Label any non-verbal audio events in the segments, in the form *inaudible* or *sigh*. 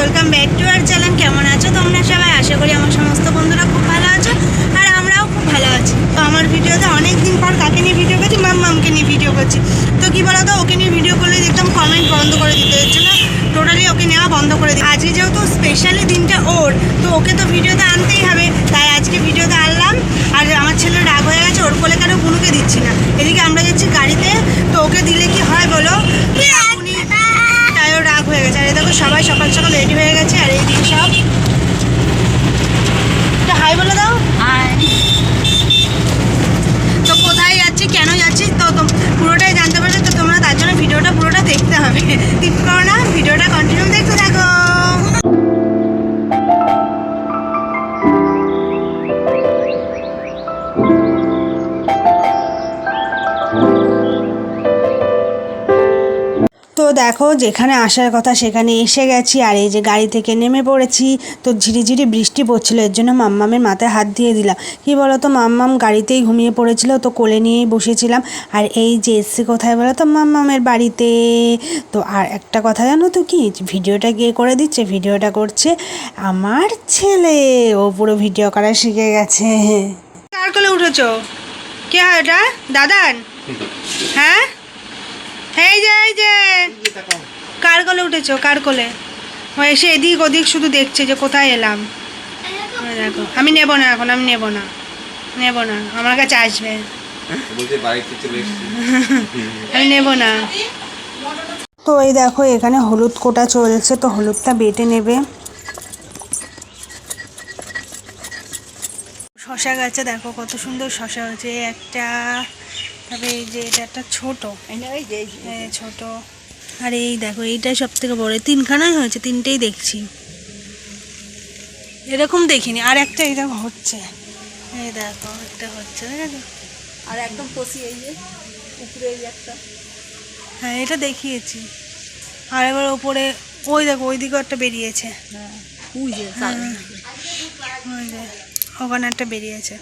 Welcome back to our channel. কেমন আছো তোমরা সবাই? আশা করি আমার সমস্ত বন্ধুরা খুব ভালো আছো আর আমরাও খুব ভালো আছি। তো আমার ভিডিওতে অনেক দিন পর কাকে নিয়ে ভিডিও করছি? মাম মামকে নিয়ে ভিডিও করছি। তো কী বলো তো ওকে নিয়ে ভিডিও করলে দেখতাম কমেন্ট বন্ধ করে দিতে এর জন্য টোটালি ওকে নেওয়া বন্ধ করে দিই আজকে যেহেতু স্পেশালি দিনটা ওর, তো ওকে তো ভিডিওতে আনতেই হবে। তাই আজকে ভিডিওতে আনলাম। আর আমার ছেলে রাগ হয়ে গেছে, ওর কোলে কেন বুনুকে দিচ্ছি না। এদিকে আমরা যাচ্ছি গাড়িতে সবাই সকাল সকাল রেডি হয়ে গেছে আর যেখানে আসার কথা সেখানে এসে গেছি আর এই যে গাড়ি থেকে নেমে পড়েছি তো ঝিরিঝিরি বৃষ্টি পড়ছিল এর জন্য মাম্মামের মাথায় হাত দিয়ে দিলাম। কি বলো তো মাম্মাম গাড়িতেই ঘুমিয়ে পড়েছিল তো কোলে নিয়েই বসেছিলাম। আর এই যে এসছি কোথায় বলো তো মাম্মামের বাড়িতে? তো আর একটা কথা জানো তো কি? ভিডিওটা গিয়ে করে দিচ্ছে? ভিডিওটা করছে আমার ছেলে। ও পুরো ভিডিও করা শিখে গেছে। কার কোলে উঠেছো? কে হয় এটা দাদান হ্যাঁ? এই যে এই যে। কার কোলে উঠেছো কার কোলে ও এসে এদিক ওদিক শুধু দেখছে যে কোথায় এলাম। দেখো আমি নেব না এখন আমি নেব না। নেব না আমার কাছে আসবে। আমি নেব না। তো এই দেখো এখানে হলুদ কোটা চলছে তো হলুদটা বেটে নেবে। শশা গাছে দেখো কত সুন্দর শশা হয়েছে একটা তবে এই যে এটা একটা ছোট। এই ছোট। আর এই দেখো এইটাই সব থেকে বড় তিনখানাই হয়েছে তিনটেই দেখছি। এরকম দেখিনি। আর একটা এরকম হচ্ছে। এই দেখো এটা হচ্ছে আর একদম কষি এই যে উপরে এই একটা। হ্যাঁ এটা দেখিয়েছি। আর এবার ওপরে ওই দেখো ওই দিকেও একটা বেরিয়েছে। হ্যাঁ হ্যাঁ। ওখানে একটা বেরিয়েছে।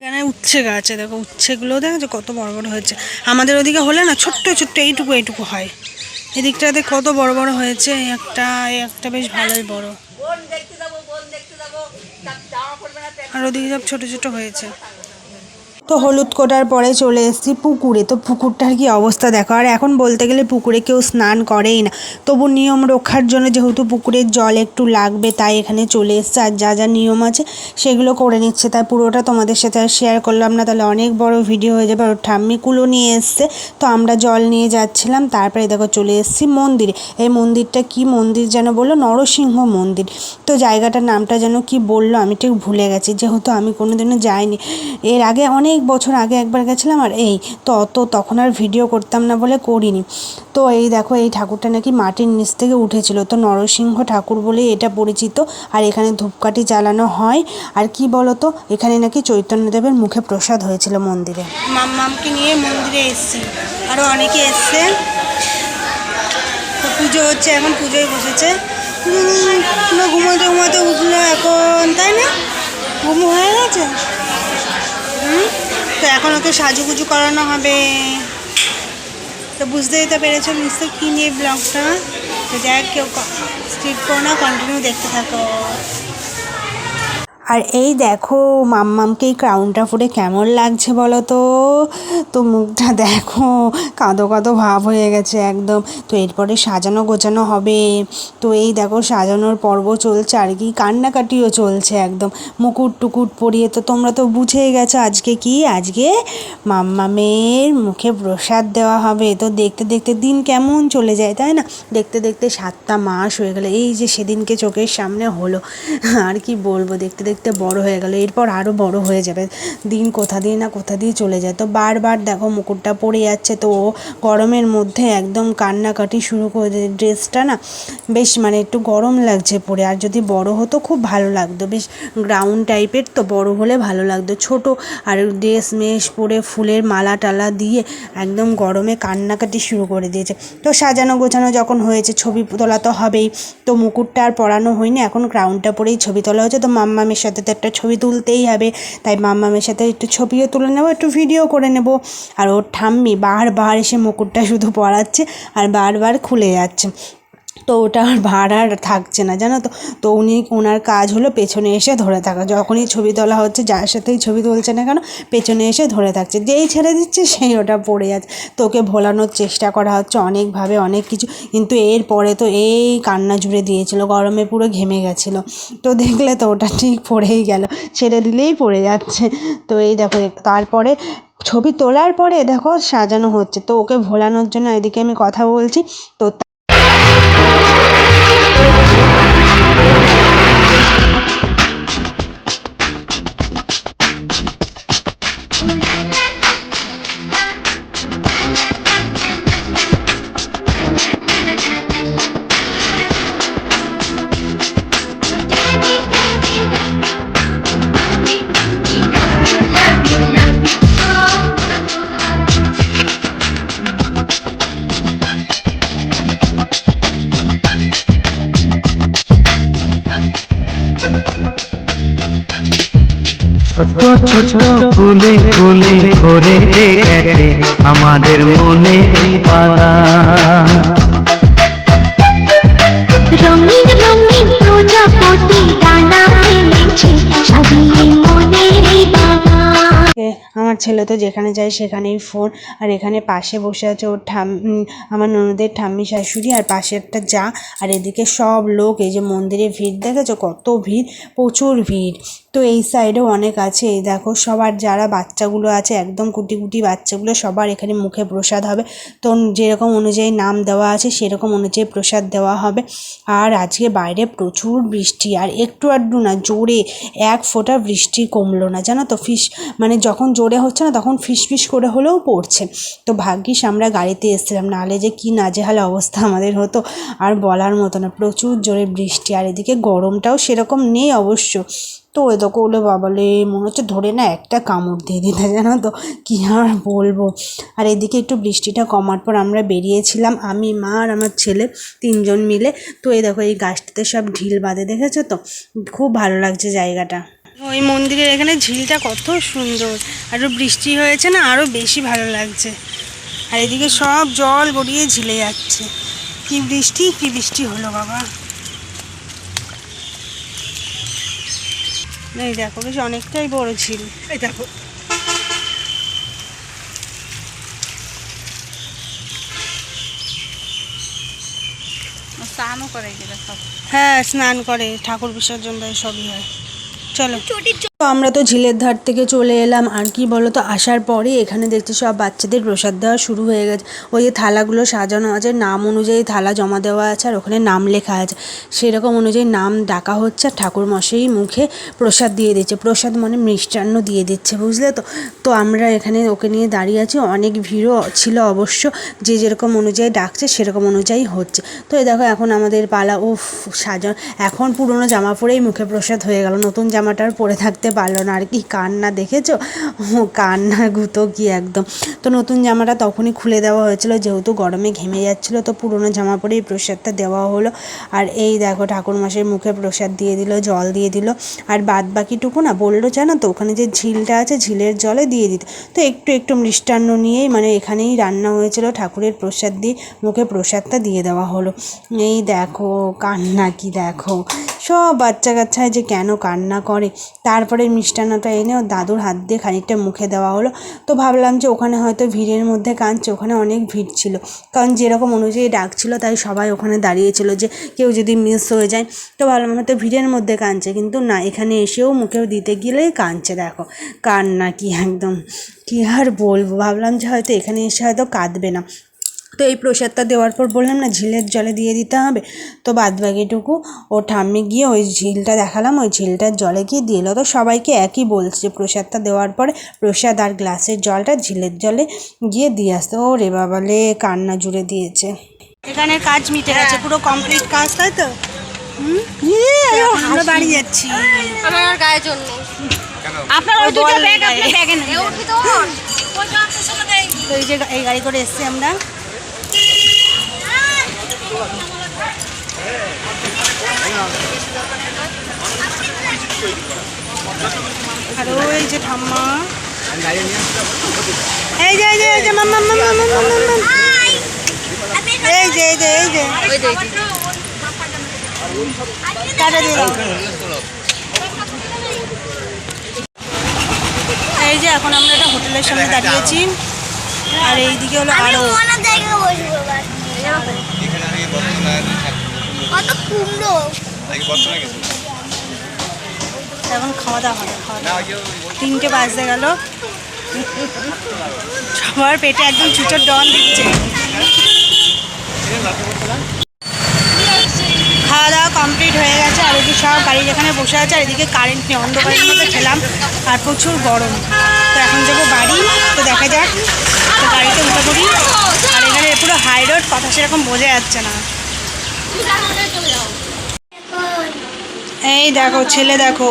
এখানে উচ্ছে গাছ আছে দেখো উচ্ছেগুলো দেখেছ? কত বড় বড় হয়েছে। আমাদের ওদিকে হলে না ছোট্ট ছোট্ট এইটুকু এইটুকু হয়। এদিকটাতে কত বড় বড় হয়েছে এই একটা একটা বেশ ভালোই বড়। আর ওদিকে সব ছোট ছোট হয়েছে। তো হলুদ কোটার পরে চলে এসেছি পুকুরে। তো পুকুরটার কি অবস্থা দেখো। আর এখন বলতে গেলে পুকুরে কেউ স্নান করেই না। তবু নিয়ম রক্ষার জন্য যেহেতু পুকুরের জল একটু লাগবে, তাই এখানে চলে এসছে। আর যা যা নিয়ম আছে সেগুলো করে নিচ্ছে। তাই পুরোটা তোমাদের সাথে আর শেয়ার করলাম না। তাহলে অনেক বড় ভিডিও হয়ে যাবে। আর ওর ঠাম্মি কুলো নিয়ে এসছে। তো আমরা জল নিয়ে যাচ্ছিলাম। তারপরে দেখো চলে এসেছি মন্দিরে। এই মন্দিরটা কি মন্দির যেন বলল? নরসিংহ মন্দির। তো জায়গাটার নামটা যেন কি বলল আমি ঠিক ভুলে গেছি। যেহেতু আমি কোনোদিনও যাইনি। এর আগে অনেক বছর আগে একবার গেছিলাম আর এই, তো অত তখন আর ভিডিও করতাম না বলে করিনি। তো এই দেখো, এই ঠাকুরটা নাকি মাটির নিচ থেকে উঠেছিল। তো নরসিংহ ঠাকুর বলে এটা পরিচিত। আর এখানে ধূপকাঠি জ্বালানো হয়। আর কি বলো তো এখানে নাকি চৈতন্যদেবের মুখে প্রসাদ হয়েছিল মন্দিরে। মাম্মামকে নিয়ে মন্দিরে এসছে। আরও অনেকে এসছে। পুজো হচ্ছে, এখন পুজোয় বসেছে। ঘুমোতে ঘুমোতে উঠল এখন, তাই না? ঘুম হয়ে গেছে? হুম? তো এখন ওকে সাজুগুজু করানো হবে। তো বুঝতেই তো পেরেছ নিশ্চয় কী নিয়ে ব্লগটা তো যাই কেউ স্কিপ করো না কন্টিনিউ দেখতে থাকো। আর এই দেখো মাম্মামকে এই ক্রাউনটা পরে কেমন লাগছে বলো তো? তো মুখটা *laughs* দেখো, কাঁদো কাঁদো ভাব হয়ে গেছে একদম। তো এরপরে সাজানো গোছানো হবে। তো এই দেখো, সাজানোর পর্ব চলছে আর কি, কান্নাকাটিও চলছে একদম। মুকুট টুকুট পরিয়ে তো তোমরা তো বুঝেই গেছো আজকে কি? আজকে মাম্মামের মুখে প্রসাদ দেওয়া হবে। তো দেখতে দেখতে দিন কেমন চলে যায়, তাই না? দেখতে দেখতে সাতটা মাস হয়ে গেলো। এই যে সেদিনকে চোখের সামনে হলো। আর কি বলব, দেখতে দেখতে বড় হয়ে গেল, এরপর আরও বড় হয়ে যাবে। দিন কোথা দিয়ে না কোথা দিয়ে চলে যায়। তো বারবার দেখো মুকুটটা পড়ে যাচ্ছে, তো ও গরমের মধ্যে একদম কান্নাকাটি শুরু করে ড্রেসটা না বেশ মানে একটু গরম লাগছে পরে, আর যদি বড় হতো খুব ভালো লাগতো। বেশ গ্রাউন্ড টাইপের তো বড় হলে ভালো লাগতো। ছোট আর ড্রেস মেশ পরে ফুলের মালা টালা দিয়ে একদম গরমে কান্নাকাটি শুরু করে দিয়েছে। তো সাজানো গোছানো যখন হয়েছে, ছবি তোলা তো হবেই। তো মুকুটটা আর পরানো হয়নি, এখন গ্রাউন্ডটা পরেই ছবি তোলা হচ্ছে তো মাম্মামের সাথে তো একটা ছবি তুলতেই হবে। তাই মামামের সাথে একটু ছবিও তুলে নেব, একটু ভিডিও করে নেব। আর ওর ঠাম্মি বারবার এসে মুকুটটা শুধু পরাচ্ছে আর বারবার খুলে যাচ্ছে। তো ওটা আর ভার আর থাকছে না, জানো তো? তো উনি ওনার কাজ হলো পেছনে এসে ধরে থাকা। যখনই ছবি তোলা হচ্ছে, যার সাথেই ছবি তুলছে না কেন, পেছনে এসে ধরে থাকছে। যেই ছেড়ে দিচ্ছে, সেই ওটা পড়ে যাচ্ছে তোকে ভোলানোর চেষ্টা করা হচ্ছে অনেকভাবে, অনেক কিছু। কিন্তু এর পরে তো এই কান্না জুড়ে দিয়েছিল, গরমে পুরো ঘেমে গেছিল। তো দেখলে তো ওটা ঠিক পড়েই গেল, ছেড়ে দিলেই পড়ে যাচ্ছে। তো এই দেখো, তারপরে ছবি তোলার পরে দেখো, সাজানো হচ্ছে। তো ওকে ভোলানোর জন্য এদিকে আমি কথা বলছি। তো ছোট ছোট ফুলে ফুলে ভরে গেছে আমাদের মনে পালা ছেলে তো যেখানে যায় সেখানেই ফোন আর এখানে পাশে বসে আছে ওর ঠাম আমার ননদের ঠাম্মি শাশুড়ি আর পাশে একটা যা। আর এদিকে সব লোক এই যে মন্দিরে ভিড়, দেখেছ? কত ভিড়, প্রচুর ভিড়। তো এই সাইডেও অনেক আছে, এই দেখো সবার যারা বাচ্চাগুলো আছে, একদম কুটি কুটি বাচ্চাগুলো সবার এখানে মুখে প্রসাদ হবে। তো যেরকম অনুযায়ী নাম দেওয়া আছে, সেরকম অনুযায়ী প্রসাদ দেওয়া হবে। আর আজকে বাইরে প্রচুর বৃষ্টি, আর একটু আধটু না, জোরে এক ফোঁটা বৃষ্টি কমলো না, জানো তো? ফিস মানে যখন জোরে হচ্ছে না, তখন ফিস করে হলেও পড়ছে। তো ভাগ্যিস আমরা গাড়িতে এসেছিলাম, নাহলে যে কী নাজেহাল অবস্থা আমাদের হতো, আর বলার মতো না। প্রচুর জোরে বৃষ্টি, আর এদিকে গরমটাও সেরকম নেই অবশ্য। তো ওই দেখো ওলে বাবালে মনে হচ্ছে ধরে না, একটা কামড় দিয়ে দিতে, জানো তো, কী আর বলব। আর এদিকে একটু বৃষ্টিটা কমার পর আমরা বেরিয়েছিলাম, আমি, মা, আর আমার ছেলে তিনজন মিলে। তো এই দেখো, এই গাছটাতে সব ঢিল বাঁধে, দেখেছ তো? খুব ভালো লাগছে জায়গাটা। ওই মন্দিরের এখানে ঝিলটা কত সুন্দর। আরও বৃষ্টি হয়েছে না আরও বেশি ভালো লাগছে। আর এদিকে সব জল গড়িয়ে ঝিলে যাচ্ছে। কি বৃষ্টি কি বৃষ্টি হলো বাবা। এই দেখো বেশ অনেকটাই বড় ঝিল। এই দেখো। স্নানও করে গেলে সব। হ্যাঁ স্নান করে ঠাকুর বিসর্জন দেয় সবই হয়। চলো। তো আমরা তো ঝিলের ধার থেকে চলে এলাম। আর কি বলো তো আসার পরে এখানে দেখছি সব বাচ্চাদের প্রসাদ দেওয়া শুরু হয়ে গেছে। ওই যে থালাগুলো সাজানো আছে, নাম অনুযায়ী থালা জমা দেওয়া আছে আর ওখানে নাম লেখা আছে। সেরকম অনুযায়ী নাম ডাকা হচ্ছে আর ঠাকুর মশাই মুখে প্রসাদ দিয়ে দিচ্ছে। প্রসাদ মানে মিষ্টান্ন দিয়ে দিচ্ছে, বুঝলে তো? তো আমরা এখানে ওকে নিয়ে দাঁড়িয়ে আছি। অনেক ভিড়ও ছিল অবশ্য। যে যেরকম অনুযায়ী ডাকছে, সেরকম অনুযায়ী হচ্ছে। তো এই দেখো, এখন আমাদের পালা, উফ, সাজানো, এখন পুরনো জামা পরেই মুখে প্রসাদ হয়ে গেল। নতুন জামাটার পরে থাকতে পারল না। আর কি কান্না দেখেছ? কান্না গুতো কি একদম। তো নতুন জামাটা তখনই খুলে দেওয়া হয়েছিল, যেহেতু গরমে ঘেমে যাচ্ছিল, তো পুরনো জামা পরেই প্রসাদটা দেওয়া হলো। আর এই দেখো, ঠাকুরমশাই মুখে প্রসাদ দিয়ে দিল, জল দিয়ে দিল। আর বাদ বাকিটুকু না বলল, জানো তো, ওখানে যে ঝিলটা আছে, ঝিলের জলে দিয়ে দিতে। তো একটু একটু মিষ্টান্ন নিয়েই মানে এখানেই রান্না হয়েছিল, ঠাকুরের প্রসাদ দিয়ে মুখে প্রসাদটা দিয়ে দেওয়া হলো। এই দেখো, কান্না কি দেখো? সব বাচ্চা কাচ্চায় যে কেন কান্না করে। তারপরে মিষ্টান্নটা এনে ওর দাদুর হাত দিয়ে খানিকটা মুখে দেওয়া হলো। তো ভাবলাম যে ওখানে হয়তো ভিড়ের মধ্যে কাঁদছে, ওখানে অনেক ভিড় ছিল। কারণ যেরকম অনুযায়ী ডাকছিল, তাই সবাই ওখানে দাঁড়িয়েছিল যে কেউ যদি মিস হয়ে যায়। তো ভাবলাম হয়তো ভিড়ের মধ্যে কাঁদছে, কিন্তু না, এখানে এসেও মুখেও দিতে গেলেই কাঁদছে, দেখো। কান্না কি একদম, কী আর বলব? ভাবলাম যে হয়তো এখানে এসে হয়তো কাঁদবে না। তো এই প্রসাদটা দেওয়ার পর বললাম না ঝিলের জলে দিয়ে দিতে হবে। তো বাদ বাকিটুকু ও ঠাম্মি গিয়ে ওই ঝিলটা দেখালাম ওই ঝিলটার জলে গিয়ে দিয়ে এলো। তো সবাইকে একই বলছে যে প্রসাদটা দেওয়ার পরে প্রসাদ আর গ্লাসের জলটা ঝিলের জলে গিয়ে দিয়ে আসতে। ও রে বাবালে কান্না জুড়ে দিয়েছে। এখানে কাজ মিটে গেছে পুরো কমপ্লিট কাজ তাই তো? আমরা বাড়ি যাচ্ছি। আমার আর গায়ে জল নেই। কেন? আপনার ওই দুটো ব্যাগ আপনার ব্যাগে নেই এই যে এই গাড়ি করে এসছি আমরা। যে ঠাম্মা। এই যে এই যে এই যে মাম্মা মাম্মা মাম্মা মাম্মা এই যে এই যে এই যে। টাটা দিয়ে এই যে, এখন আমরা একটা হোটেলের সামনে দাঁড়িয়েছি। আর এইদিকে হলো আরও। কত কুমড়ো? এখন খাওয়া দাওয়া হবে, খাওয়া দাওয়া তিনটে বাজতে গেল। সবার পেটে একদম চুচোর ডন দিচ্ছে। খাওয়া দাওয়া কমপ্লিট হয়ে গেছে, আর এদিকে সব গাড়ি যেখানে বসে আছে, আর এদিকে কারেন্ট নেই, অন্ধকারের মধ্যে খেলাম, আর প্রচুর গরম। তো এখন যাব বাড়ি, তো দেখা যাক। তো গাড়িতে উঠে পড়ি। আর এখানে পুরো হাই রোড কথা সেরকম বোঝা যাচ্ছে না। এই দেখো, ছেলে দেখো।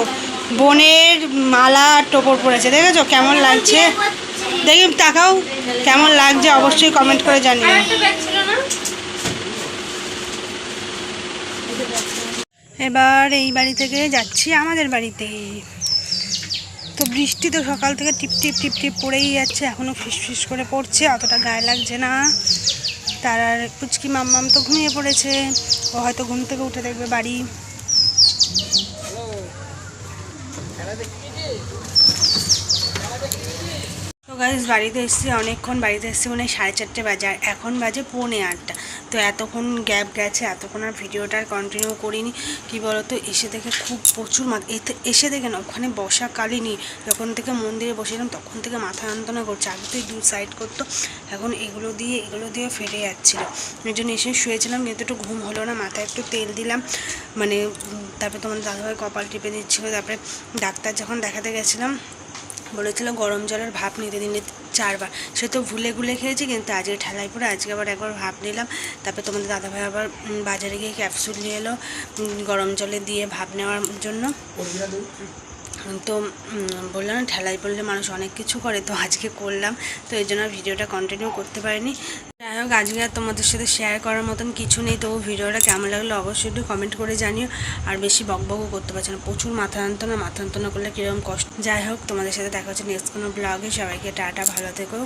বোনের মালা টোপর পড়েছে দেখেছ? কেমন লাগছে? দেখি, তাকাও, কেমন লাগছে? অবশ্যই কমেন্ট করে জানিও। এবার এই বাড়ি থেকে যাচ্ছি, আমাদের বাড়িতে। তো বৃষ্টি তো সকাল থেকে টিপ টিপ টিপ টিপ পড়েই যাচ্ছে এখনও ফিস ফিস করে পড়ছে, অতটা গায়ে লাগছে না। তার আর পুচকি মাম্মাম তো ঘুমিয়ে পড়েছে, ও হয়তো ঘুম থেকে উঠে দেখবে বাড়ি। খেলা দেখতে তো গাইজ বাড়িতে এসেছি, অনেকক্ষণ বাড়িতে এসেছি মানে সাড়ে চারটে বাজে, আর এখন বাজে পৌনে আটটা। তো এতক্ষণ গ্যাপ গেছে, এতক্ষণ আর ভিডিওটা আর কন্টিনিউ করিনি। কি বলতো, এসে দেখে খুব প্রচুর মাথা এসে দেখে না, ওখানে বসাকালীনই যখন থেকে মন্দিরে বসেছিলাম তখন থেকে মাথা যন্ত্রণা করছে, আগে তো দু সাইড করতো, এখন এগুলো দিয়ে এগুলো দিয়ে ফেটে যাচ্ছিল। ওই জন্য এসে শুয়েছিলাম কিন্তু একটু ঘুম হলো না, মাথায় একটু তেল দিলাম। মানে তারপরে তোমার দাদাভাই কপাল টিপে দিচ্ছিল, তারপরে ডাক্তার যখন দেখাতে গেছিলাম বলেছিল গরম জলের ভাপ নিতে দিনে চারবার। সে তো ভুলে গুলে খেয়েছি, কিন্তু আজকে ঠেলায় পরে আজকে আবার একবার ভাপ নিলাম। তারপরে তোমাদের দাদাভাই আবার বাজারে গিয়ে ক্যাপসুল নিয়ে এলো গরম জলে দিয়ে ভাপ নেওয়ার জন্য। তো বললাম না ঠেলায় পড়লে মানুষ অনেক কিছু করে, তো আজকে করলাম। তো এই জন্য ভিডিওটা কন্টিনিউ করতে পারিনি। যাই হোক, আজকে আর তোমাদের সাথে শেয়ার করার মতন কিছু নেই। তবু ভিডিওটা কেমন লাগল অবশ্যই একটু কমেন্ট করে জানিও। আর বেশি বকবকও করতে পারছি না। প্রচুর মাথা যন্ত্রণা মাথা যন্ত্রণা করলে কীরকম কষ্ট। যাই হোক, তোমাদের সাথে দেখা হচ্ছে নেক্সট কোনো ব্লগে সবাইকে টাটা, ভালো থেকো।